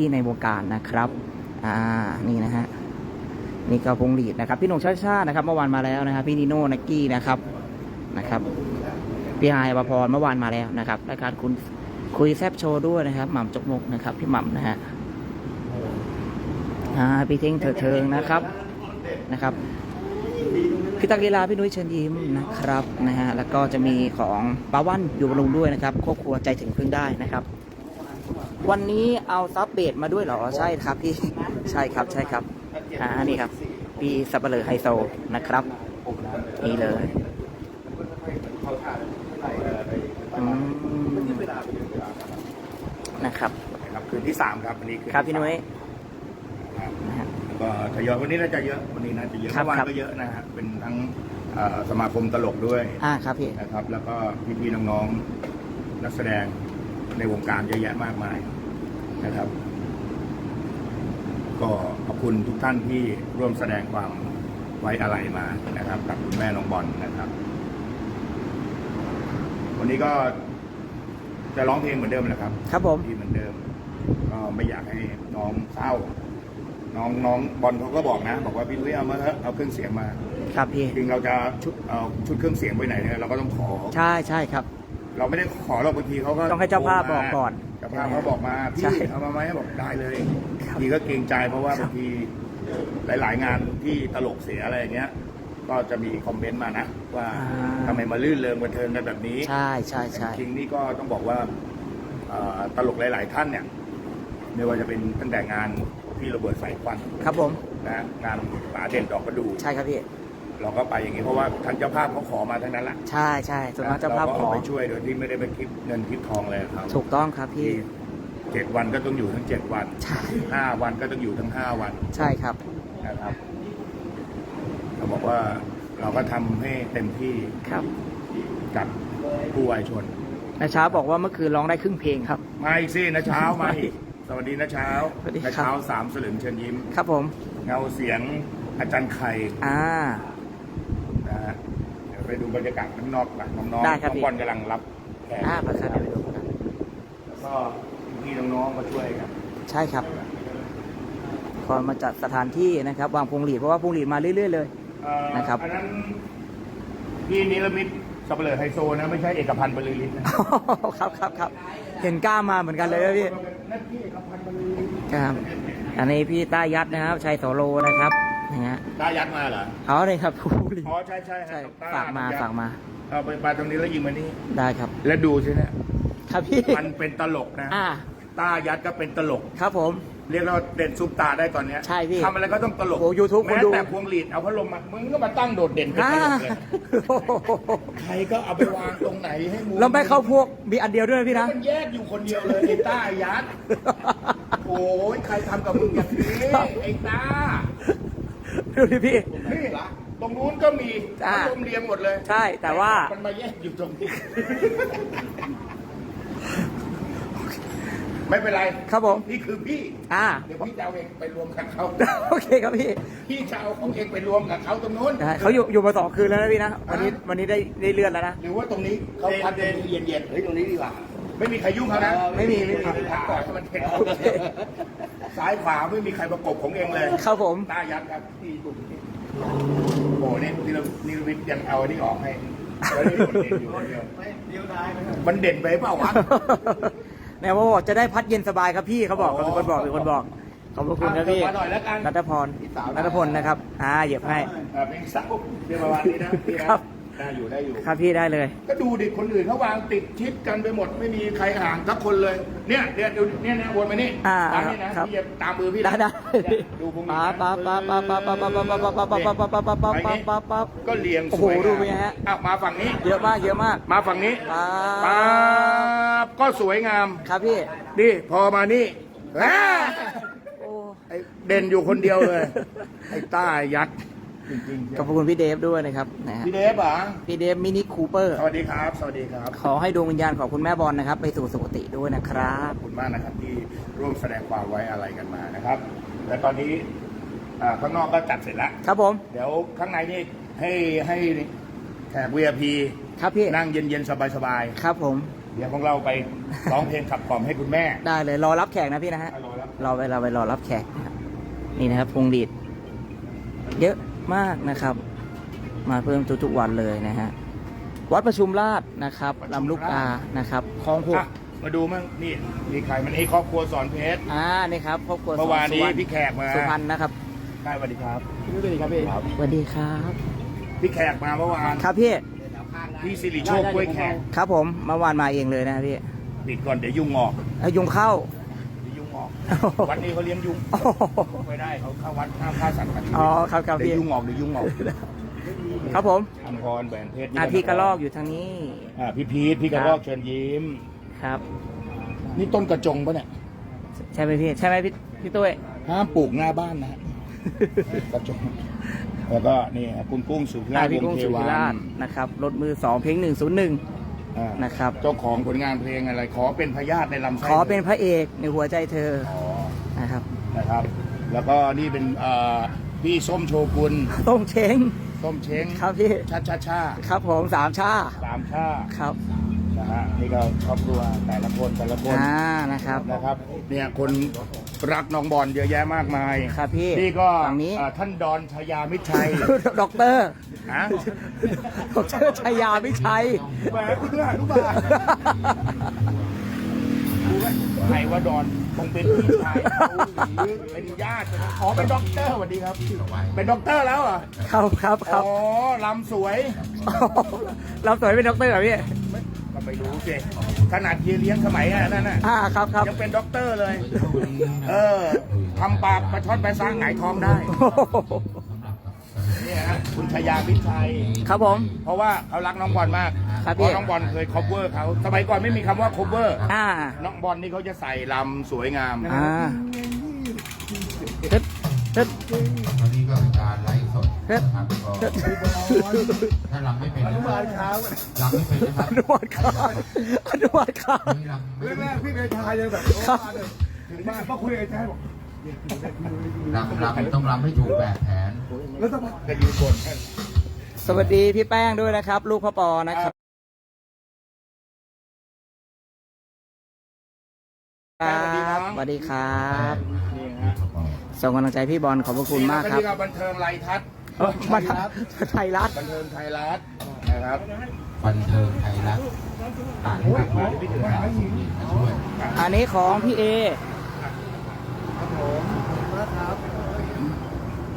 พี่ๆในวงการนะครับ อ่า นี่นะฮะ นี่ก็พงหลีดนะครับ พี่หนุ่มชาชานะครับ เมื่อวานมาแล้วนะครับ พี่นิโน่นักกี้นะครับ นะครับ พี่ไฮายอภพรเมื่อวานมาแล้วนะครับ รายการคุณคุยแซบโชว์ด้วยนะครับ หม่ำจกมกนะครับ พี่หม่ำนะฮะ อ่า พี่เท่งเถิดเทิงนะครับ นะครับพี่ตักลีลาพี่นุ้ยเชิญยิ้มนะครับนะฮะแล้วก็จะมีของป้าวันอยู่บำรุงด้วยนะครับครอบครัวใจถึงพึ่งได้นะครับ วันนี้เอาซับเบดมาด้วยเหรอ ใช่ครับพี่ ใช่ครับใช่ครับ อ่า นี่ครับพี่สับเปลือไฮโซนะครับ นี่เลยอืมนะครับครับคืนที่สามครับวันนี้นครับพี่นุ้ยครับนะฮะแล้วก็ทยอยวันนี้น่าจะเยอะวันนี้น่าจะเยอะครับเมื่อวานครับก็เยอะนะฮะเป็นทั้งเอ่อสมาคมตลกด้วยอ่าครับพี่นะครับ แล้วก็พี่ๆน้องๆนักแสดง ในวงการเยอะแยะมากมายนะครับ ก็ขอบคุณทุกท่านที่ร่วมแสดงความไว้อะไรมานะครับ กับคุณแม่น้องบอลนะครับ วันนี้ก็จะร้องเพลงเหมือนเดิมแหละครับ ครับผมที่เหมือนเดิม ก็ไม่อยากให้น้องเศร้า น้องน้องบอลเขาก็บอกนะ บอกว่าพี่ลุยเอามาเถอะเอาเครื่องเสียงมา ครับพี่ จริงเราจะชุดเอาชุดเครื่องเสียงไปไหนเนี่ยเราก็ต้องขอ ใช่ใช่ครับ เราไม่ได้ขอเราบางทีเขาก็ต้องให้เจ้าภาพบอกก่อนเจ้าภาพเขาบอกมาพี่ใช่เอามาไหมบอกได้เลยครับทีก็เกรงใจเพราะว่าครับ บางทีหลาย ๆ งานที่ตลกเสียอะไรอย่างเงี้ย ก็จะมีคอมเมนต์มานะว่าทำไมมาลื่นเริงบันเทิงกันแบบนี้ ใช่ใช่ใช่ จริงๆนี่ก็ต้องบอกว่าเอ่อตลกหลาย ๆ ท่านเนี่ยไม่ว่าจะเป็นตั้งแต่งานพี่ระเบิดสายควันครับผม นะงานป๋าเด่นดอกประดู ใช่ครับพี่ เราก็ไปอย่างนี้เพราะว่าทางเจ้าภาพเขาขอมาทั้งนั้นแหละใช่ใช่ส่วนมากเจ้าภาพรก็ขอเอาไปช่วยโดยที่ไม่ได้ไปคิดเงินคิดทองเลยครับถูกต้องครับพี่ เจ็ดวันก็ต้องอยู่ทั้งเจ็ดวันใช่ห้าวันก็ต้องอยู่ทั้งห้าวัน ใช่ครับนะครับเราบอกว่าเราก็ทำให้เต็มที่ครับกับผู้วายชนนาเช้าบอกว่าเมื่อคืนร้องได้ครึ่งเพลงครับ มาอีกสินะเช้ามาอีกสวัสดีนะเช้าสวัสดีครับนะเช้าสามสลึงเชิญยิ้ม ครับผม เงาเสียงอาจารย์ไข่อ่านะฮะเดี๋ยว ไปดูบรรยากาศข้างนอกหลังน้องๆได้ครับน้องพี่บอลกำลังรับแขกอ่าประคับเดี๋ยวไปดูกันแล้วก็พี่น้องๆมาช่วยกันใช่ครับคอยมาจัดสถานที่นะครับ วางพวงหลีดเพราะว่าพวงหลีดมาเรื่อยๆเลย เอ่อนะครับ อันนั้นพี่นิรมิตสับเปลือไฮโซนะไม่ใช่เอกพันธ์บรรลือฤทธิ์นะครับครับครับเห็นกล้ามาเหมือนกันเลยนะพี่นั่นพี่เอกพันธ์บรรลือฤทธิ์ครับ อันนี้พี่ต้ายัดนะครับชัยโสโลนะครับ นะฮะได้ยัดมาเหรอเขาเลยครับพวงหลีดอ๋อใช่ใช่ใช่ครับฝากมาฝากมาเอาไปปลาตรงนี้แล้วยิงมานี่ได้ครับ แล้วดูสิเนี่ยครับพี่มันเป็นตลกนะอ่าต้ายัดก็เป็นตลกครับผม เรียกว่าเด่นซุปตาได้ตอนเนี้ยใช่พี่ทำอะไรก็ต้องตลกโอ้ YouTube คุณแม้ดูแต่พวงหลีดเอาพัดลมมามึงก็มาตั้งโดดเด่นเป็นอ่าตลกเลยใครก็เอาไปวางตรงไหนให้มูแล้วไม่เข้าพวกมีอันเดียวด้วยนะพี่นะมันแยกอยู่คนเดียวเลยไอ้ต้ายัดโอ้ยใครทำกับมึงอย่างนี้ไอ้ต้า ดูดิพี่ นี่ตรงนู้นก็มีอ่าพัดลมเรียงหมดเลยใช่แต่ว่านมาแยกอยู่ตรงนี้ ไม่เป็นไรครับผม นี่คือพี่อ่าเดี๋ยวพี่จะเอาเองไปรวมกับเขาโอเคครับพี่พี่จะเอาของเองไปรวมกับเขาตรงนู้นได้เขาอยู่อยู่มาสองคืนแล้วนะพี่นะวันนี้วันนี้ได้ได้เลื่อนแล้วนะ หรือว่าตรงนี้เขาพัดตรงนี้เย็นๆเฮ้ยตรงนี้ดีกว่า ไม่มีใครยุ่งเขานะไม่มีไม่มีพัดก่อนให้มันเผ็ดโอเคซ้ายขวาไม่มีใครประกบของเองเลยครับผมตายัดครับที่ตุ่มนี่โอ้โหนี่นี่เรานี่เราวิทย์ยังเอาอันนี้ออกให้แล้วนี่คนเด่นอยู่คนเดียวมันเด่นไปเปล่าวะแม่ว่าบอกจะได้พัดเย็นสบายครับพี่เขาบอกเขาเป็นคนบอกเป็นคนบอกขอบพระคุณครับพี่มาหน่อยแล้วกันนัทพรนัทพลนะครับ อ่าเหยียบให้เออเป็นเสาเรียกประมาณนี้นะพี่นะครับ ได้อยู่ได้อยู่ ครับพี่ได้เลย ก็ดูดิคนอื่นเขาวางติดชิดกันไปหมดไม่มีใครห่างสักคนเลย เนี่ยเดี๋ยวดูเนี่ยเนี่ยวนมานี่อ่าตามนี่นะครับ พี่อย่าตามมือพี่นะได้ได้เนี่ยดูพวกนี้ปั๊บปั๊บปั๊บปั๊บปั๊บปั๊บปั๊บปั๊บปั๊บปั๊บปั๊บปั๊บปั๊บปั๊บปั๊บปั๊บปั๊บปั๊บ ก็เรียงโอ้สโหวยดูงามเป็นไงฮะอะมาฝั่งนี้ เยอะมากเยอะมากมาฝั่งนี้ปั๊ปั๊บบก็สวยงามครับพี่นี่พอมานี่แหม่โอ้ไอ้เด่นอยู่คนเดียวเลยไอ้ต้ายัด จริงๆขอบคุณพี่เดฟด้วยนะครับนะฮะพี่เดฟเหรอพี่เดฟมินิคูเปอร์สวัสดีครับ สวัสดีครับ ขอให้ดวงวิญญาณของคุณแม่บอลนะครับ ไปสู่สุคติด้วยนะครับขอบคุณมากนะครับที่ร่วมแสดงความไว้อะไรกันมานะครับ และตอนนี้อ่าข้างนอกก็จัดเสร็จแล้วครับผมเดี๋ยวข้างในนี่ให้ให้แขก VIP ครับพี่นั่งเย็นๆสบายครับผม ๆเดี๋ยวพวกเราไปร้องเพลงขับกล่อมให้คุณแม่ได้เลยรอรับแขกนะพี่นะฮะ รอรับเราไปเราไปรอรับแขกนะครับนี่นะครับพวงหลีดเยอะ มากนะครับ มาเพิ่มทุกๆวันเลยนะฮะวัดประชุมราชนะครับลำลูกกานะครับคลองหก อะมาดูมั่งนี่มีใครมันนี่ครอบครัวสอนเพชร อ่านี่ครับครอบครัวเมื่อวานนี้สุรพี่แขกมา สุพรรณนะครับได้สวัสดีครับสวัสดีครับพี่ครับสวัสดีครับ พี่แขกมาเมื่อวานครับพี่ พี่สิริโชคกล้วยแขกครับผมเมื่อวานมาเองเลยนะพี่ ปิดก่อนเดี๋ยวยุงออกเอายุงเข้าเดี๋ย วยุงออกโอ้โหวัดนี้เขาเลี้ยงยุงโอ้โหไม่ได้เขาเข้าวัดห้ามฆ่าสัตว์ตัดชีวิตอ๋อครับครับเดี๋พี่ยวยุงออกเดี๋ยวยุงออกครับผมอัมพรแหวนเพชรอ่าพี่กระลอกอยู่ทางนี้อ่าพี่พีทพี่กระลอกเชิญยิ้มครับ นี่ต้นกระจงปะเนี่ยใช่ไหมพี่ใช่ไหมพี่พี่ตุ้ยห้ามปลูกหน้าบ้านนะฮะกระจงแล้วก็นี่ฮะคุณกุ้งสุพิราอ่าชพี่วกุ้งงเทสุวัธิราชนนะครับรถมือสองเพลงหนึ่งศูนย์หนึ่ง อ่านะครับ เจ้าของผลงานเพลงอะไร ขอเป็นพยาธิในลำไส้ขอเป็นพระเอกในหัวใจเธออ๋อนะครับนะครับ แล้วก็นี่เป็นเอ่อพี่ส้มโชกุลต้มเช้งส้มเช้งครับพี่ชาชาชาครับผมสามชาสามชาครับนะฮะนี่ก็ครอบครัวแต่ละคนแต่ละคนอ่านะครับ นะครับ เนี่ยคนรักน้องบอลเยอะแยะมากมายครับพี่นี่ก็ฝั่งนี้เอ่อท่านดอนชยามิตรชัยด็อกเตอร์ ฮะด็อกเตอร์ชัยยามิชัยแหมคุณเนื้อหานุบาลรู้ไหมใครว่าดอนคงเป็นพี่ชายเขาหรือเป็นญาติกันอ๋อเป็นด็อกเตอร์สวัสดีครับ เป็นด็อกเตอร์แล้วเหรอครับครับคอ๋รับอลำสวยเราสวยเป็นด็อกเตอร์เหรอพี่ก็ไม่รู้สิขนาดเฮียเลี้ยงสมัยอะนั่นน่ะอ่าครับครับยังเป็นด็อกเตอร์เลย เออทำปากประชดไปสร้างหงายท้องได้ โอ้โห เนี่ยฮะคุณชยาพิชัย ครับผม เพราะว่าเขารักน้องบอลมากครับเพพี่ ราะน้องบอลเคย cover เขาสมัยก่อนไม่มีคำว่า cover อ่า น้องบอลนี่เขาจะใส่ลำสวยงาม อ่าตึ๊ดตึ๊ดตอนนี้ก็เป็นการไลฟ์สดเฮ้ยนะครับก็ถ้าลำไม่เป็นนะครับลำไม่เป็นนะครับอนุวัตครับอนุวัตครับ นี่ลำไม่แรเป็นกๆพี่เมย์ชายยังแบบครับถึงบ้านก็คุยกับไอ้แจ๊บอก ลำลำต้องลำให้ถูกแบบแผน แล้วสักพักก็ยืนบนสวัสดีพี่แป้งด้วยนะครับ ลูกพ่อปอนะครับครับสวัสดีครับนี่ฮะส่งกำลังใจพี่บอลขอบพระคุณมากครับนี่ก็บันเทิงไลทัศน์เอ้ามาไทยรัฐบันเทิงไทยรัฐนะครับบันเทิงไทยรัฐอ่านให้ฟังมาช่วยอันนี้ของพี่เอ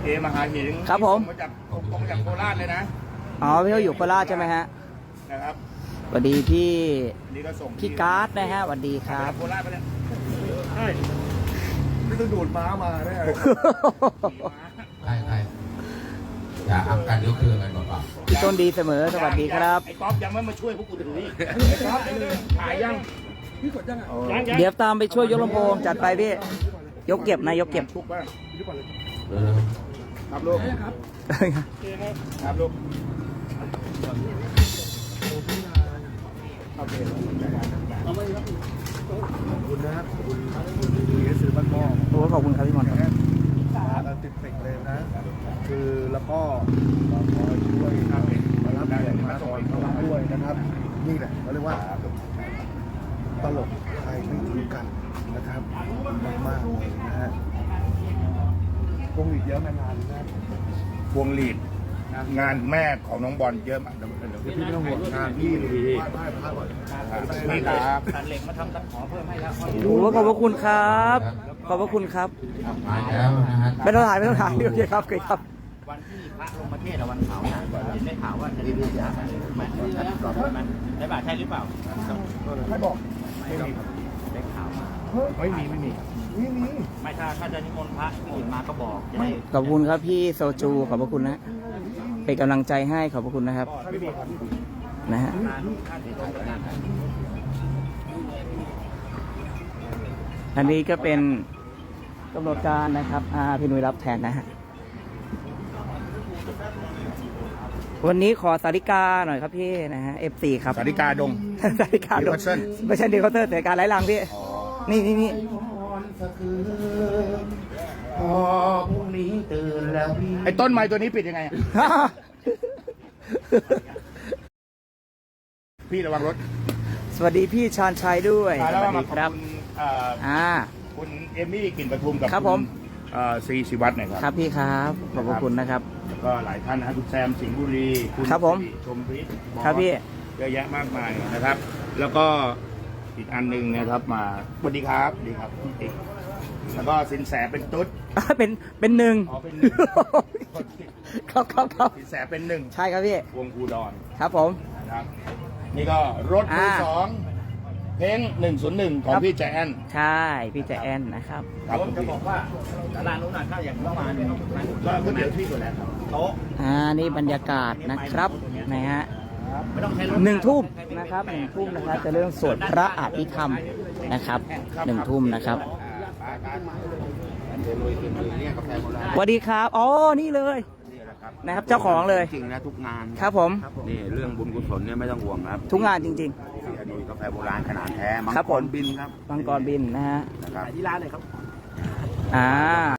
เอมหาหิงครับผม มาจากผมมาจากโคราชเลยนะอ๋อพี่เขาอยู่โคราชใช่ไหมฮะนะครับสวัสดีพี่นี่ก็ส่งพี่การ์ดนะฮะสวัสดีครับโคราชไปเนี่ยใช่นี่ต้องดูดม้ามาแน่ใช่ใช่อย่าอับกันยกเครื่องกันเปล่าพี่ต้นดีเสมอสวัสดีครับไอ้ก๊อฟยังไม่มาช่วยพวกกูถืออีกไอ้ก๊อฟถ่ายยังพี่กดยังอะเดี๋ยวตามไปช่วยยกลำโพงจัดไปพี่ ยกเก็บนะยกเก็บ ทุกบ้างพี่ก่อนเลยๆเร็วครับลูกครับลูกโอเคขอบคุณนะครับขอบคุณดีเอสซื้อบ้านหม้อโอ้ขอบคุณครับพี่มอนครับมากันติดติดเลยนะ คือแล้วก็มาคอยช่วยมารับแขกมาคอยเข้ามาด้วยนะครับ นี่แหละเขาเรียกว่าตลกไทยไม่ทิ้ง กันนะครับมากๆเลยนะฮะคงอีกเยอะมานานนะพวงหลีดงานแม่ของน้องบอลเยอะมากเดี๋ยวเดี๋ยวพี่ไม่ต้องห่วงงานพี่ดีพลาดพลาดบ่อยนี่ครับโอ้ขอบพระคุณครับ ขอบพระคุณครับๆมาแล้วนะฮะไม่ต้องถ่ายไม่ต้องถ่ายโอเคครับโอเคครับวันที่พระลงประเทศอะวันเสาร์น่ะเห็นได้ข่าวว่าจะได้พระมันมันได้บาทใช่หรือเปล่าใครบอกไม่มีได้ข่าวมาไม่มีไม่มีนี่นี่ไม่ถ้าถ้าจะนิมนต์พระอื่นมาก็บอกจะได้ขอบคุณครับพี่โซจูขอบพระคุณนะเป็นกำลังใจให้ขอบพระคุณนะครับ ไม่มีครับนะฮะอันนี้ก็เป็นกำหนดการนะครับอาพี่นุ้ยรับแทนนะฮะวันนี้ขอสาริกาหน่อยครับพี่นะฮะ F4 ครับสาริกาดงสาริกาดง Nicholson ไม่ใช่ดีคอเตอร์แต่การไร้ลังพี่ นี่นี่นี่พอพรุ่งนี้ตื่นแล้วพี่ ไอ้ต้นไม้ตัวนี้ปิดยังไงอะพี่ระวังรถสวัสดีพี่ชาญชัยด้วยอ่าสแล้ววัก็สมาดีขอบครับคุณเอ่ออ่า คุณเอมี่กลิ่นประทุมกับครับณผมเอ่อซีศิวัตรนะคครัรับ บพี่ครับขอบพระคุณนะครับ แล้วก็หลายท่านนะครับคุณแซมสิงห์บุรี คุณครับผม สิริชมฤทธิ์บอสครับพี่ เยอะแยะมากมายนะครับ แล้วก็ อีกอันหนึ่งนะครับมาสวัสดีครับสวัสดีครับพี่ติ๊กแล้วก็สินแสเป็นตุ๊ดเป็นเป็นหนึ่งอ๋อเป็นหนึ่งครับครับครับสินแสเป็นหนึ่งใช่ครับพี่วงอูดอนครับผมนะครับนี่ก็รถมืออ่าสองเพ้งหนึ่งศูนย์หนึ่งของครับพี่แจแอนใช่ พี่แจแอนนะครับครับผมจะบอกว่าร้านนู้นน่ะถ้าอย่างเมื่อวานเนี่ยร้านก็ก๋วยเตี๋ยวที่สุดแล้วครับโต๊ะอ่านี่บรรยากาศนะครับนะฮะ ไม่ต้องใช้รถหนึ่งทุ่มนะครับหนึ่งทุ่มนะครับจะเรื่องสวดพระอภิธรรมนะครับหนึ่งทุ่มนะครับสวัสดีครับอ๋อนี่เลยนะครับเจ้าของเลยจริงนะทุกงานครับผมนี่เรื่องบุญกุศลเนี่ยไม่ต้องห่วงครับ ทุกงานจริงนี่อดีตกาแฟโบราณขนาดแท้มังครับกผมรบินครับๆมังกรบินนะฮะนะครับที่ร้านเลยครับอ่า